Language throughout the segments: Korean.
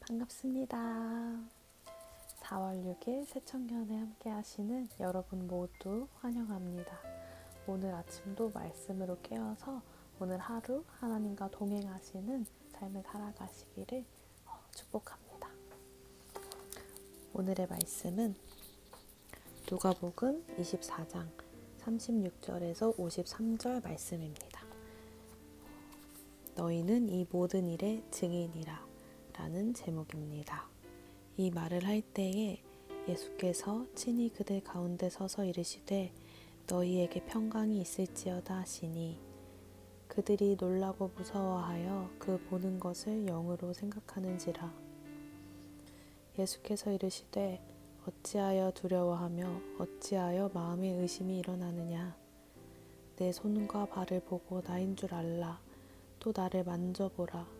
반갑습니다. 4월 6일 새청년에 함께 하시는 여러분 모두 환영합니다. 오늘 아침도 말씀으로 깨어서 오늘 하루 하나님과 동행하시는 삶을 살아가시기를 어, 축복합니다. 오늘의 말씀은 누가복음 24장 36절에서 53절 말씀입니다. 너희는 이 모든 일의 증인이라 라는 제목입니다. 이 말을 할 때에 예수께서 친히 그들 가운데 서서 이르시되 너희에게 평강이 있을지어다 하시니 그들이 놀라고 무서워하여 그 보는 것을 영으로 생각하는지라. 예수께서 이르시되 어찌하여 두려워하며 어찌하여 마음에 의심이 일어나느냐? 내 손과 발을 보고 나인 줄 알라. 또 나를 만져보라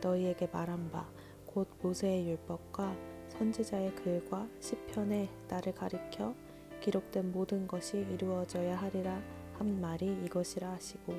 너희에게 말한 바 곧 모세의 율법과 선지자의 글과 시편에 나를 가리켜 기록된 모든 것이 이루어져야 하리라 한 말이 이것이라 하시고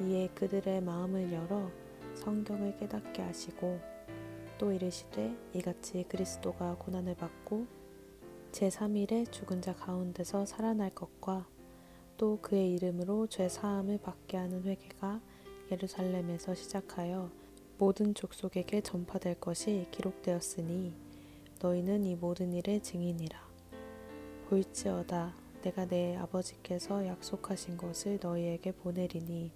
이에 그들의 마음을 열어 성경을 깨닫게 하시고 또 이르시되 이같이 그리스도가 고난을 받고 제3일에 죽은 자 가운데서 살아날 것과 또 그의 이름으로 죄 사함을 받게 하는 회개가 예루살렘에서 시작하여 모든 족속에게 전파될 것이 기록되었으니 너희는 이 모든 일의 증인이라. 볼지어다 내가 내 아버지께서 약속하신 것을 너희에게 보내리니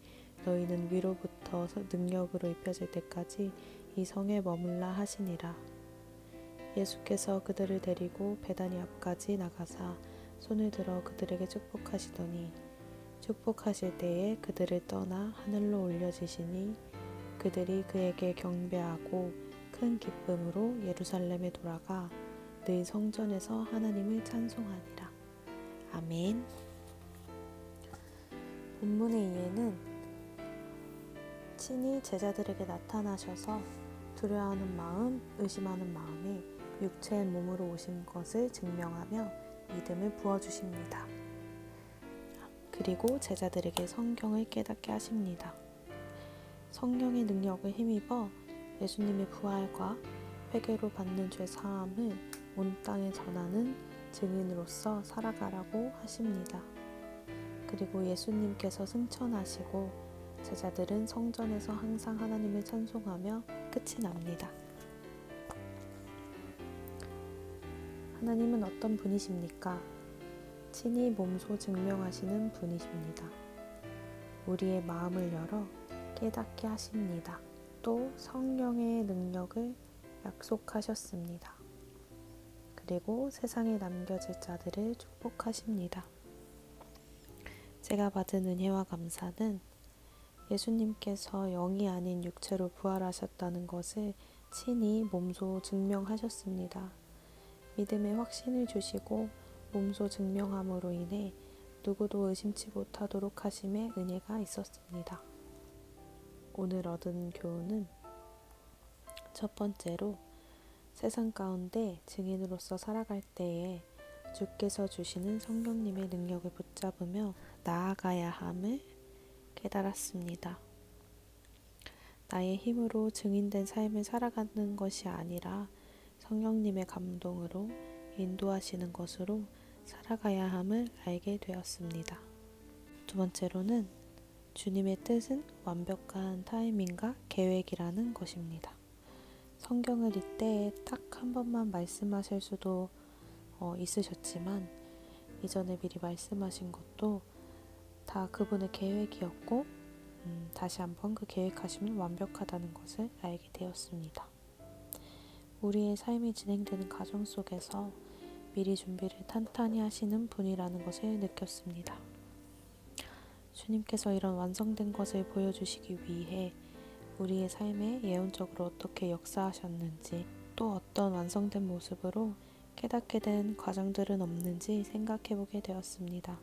너희는 위로부터 능력으로 입혀질 때까지 이 성에 머물라 하시니라. 예수께서 그들을 데리고 베다니 앞까지 나가사 손을 들어 그들에게 축복하시더니 축복하실 때에 그들을 떠나 하늘로 올려지시니 그들이 그에게 경배하고 큰 기쁨으로 예루살렘에 돌아가 늘 성전에서 하나님을 찬송하니라. 아멘. 본문의 이해는 친히 제자들에게 나타나셔서 두려워하는 마음, 의심하는 마음에 육체의 몸으로 오신 것을 증명하며 믿음을 부어주십니다. 그리고 제자들에게 성경을 깨닫게 하십니다. 성령의 능력을 힘입어 예수님의 부활과 회개로 받는 죄 사함을 온 땅에 전하는 증인으로서 살아가라고 하십니다. 그리고 예수님께서 승천하시고 제자들은 성전에서 항상 하나님을 찬송하며 끝이 납니다. 하나님은 어떤 분이십니까? 친히 몸소 증명하시는 분이십니다. 우리의 마음을 열어 깨닫게 하십니다. 또 성령의 능력을 약속하셨습니다. 그리고 세상에 남겨질 자들을 축복하십니다. 제가 받은 은혜와 감사는 예수님께서 영이 아닌 육체로 부활하셨다는 것을 친히 몸소 증명하셨습니다. 믿음의 확신을 주시고 몸소 증명함으로 인해 누구도 의심치 못하도록 하심의 은혜가 있었습니다. 오늘 얻은 교훈은 첫 번째로 세상 가운데 증인으로서 살아갈 때에 주께서 주시는 성령님의 능력을 붙잡으며 나아가야 함을 깨달았습니다. 나의 힘으로 증인된 삶을 살아가는 것이 아니라 성령님의 감동으로 인도하시는 것으로 살아가야 함을 알게 되었습니다. 두 번째로는 주님의 뜻은 완벽한 타이밍과 계획이라는 것입니다. 성경을 이때에 딱한 번만 말씀하실 수도 어, 있으셨지만 이전에 미리 말씀하신 것도 다 그분의 계획이었고 음, 다시 한번 그 계획하시면 완벽하다는 것을 알게 되었습니다. 우리의 삶이 진행되는 과정 속에서 미리 준비를 탄탄히 하시는 분이라는 것을 느꼈습니다. 주님께서 이런 완성된 것을 보여주시기 위해 우리의 삶에 예언적으로 어떻게 역사하셨는지 또 어떤 완성된 모습으로 깨닫게 된 과정들은 없는지 생각해 보게 되었습니다.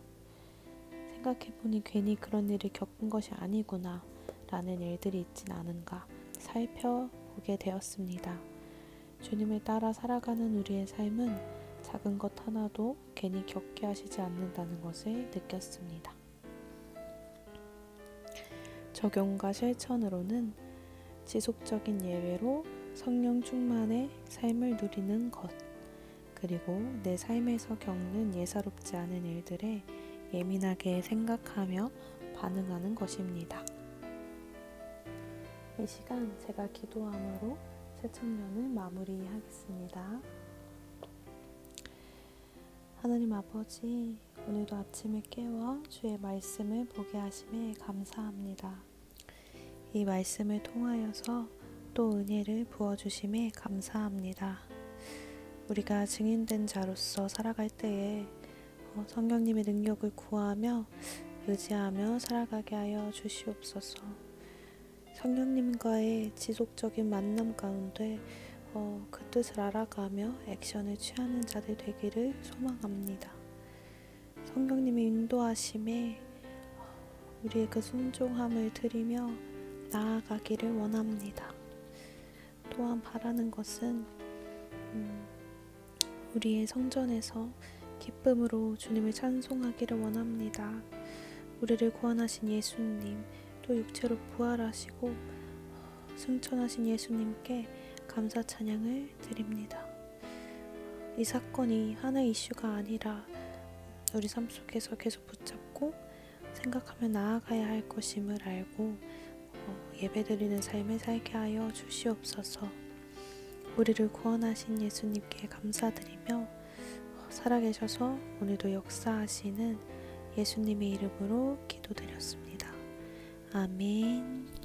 생각해 보니 괜히 그런 일을 겪은 것이 아니구나 라는 일들이 있진 않은가 살펴보게 되었습니다. 주님을 따라 살아가는 우리의 삶은 작은 것 하나도 괜히 겪게 하시지 않는다는 것을 느꼈습니다. 적용과 실천으로는 지속적인 예외로 성령 충만의 삶을 누리는 것, 그리고 내 삶에서 겪는 예사롭지 않은 일들에 예민하게 생각하며 반응하는 것입니다. 이 시간 제가 기도함으로 새청년을 마무리하겠습니다. 하나님 아버지, 오늘도 아침에 깨워 주의 말씀을 보게 하심에 감사합니다. 이 말씀을 통하여서 또 은혜를 부어주심에 감사합니다. 우리가 증인된 자로서 살아갈 때에 어, 성령님의 능력을 구하며 의지하며 살아가게 하여 주시옵소서. 성령님과의 지속적인 만남 가운데 어, 그 뜻을 알아가며 액션을 취하는 자들 되기를 소망합니다. 성령님의 인도하심에 어, 우리의 그 순종함을 드리며 나아가기를 원합니다. 또한 바라는 것은 음, 우리의 성전에서 기쁨으로 주님을 찬송하기를 원합니다. 우리를 구원하신 예수님, 또 육체로 부활하시고 승천하신 예수님께 감사 찬양을 드립니다. 이 사건이 하나의 이슈가 아니라 우리 삶 속에서 계속 붙잡고 생각하며 나아가야 할 것임을 알고 어, 예배드리는 삶을 살게 하여 주시옵소서. 우리를 구원하신 예수님께 감사드리며 어, 살아계셔서 오늘도 역사하시는 예수님의 이름으로 기도드렸습니다. 아멘.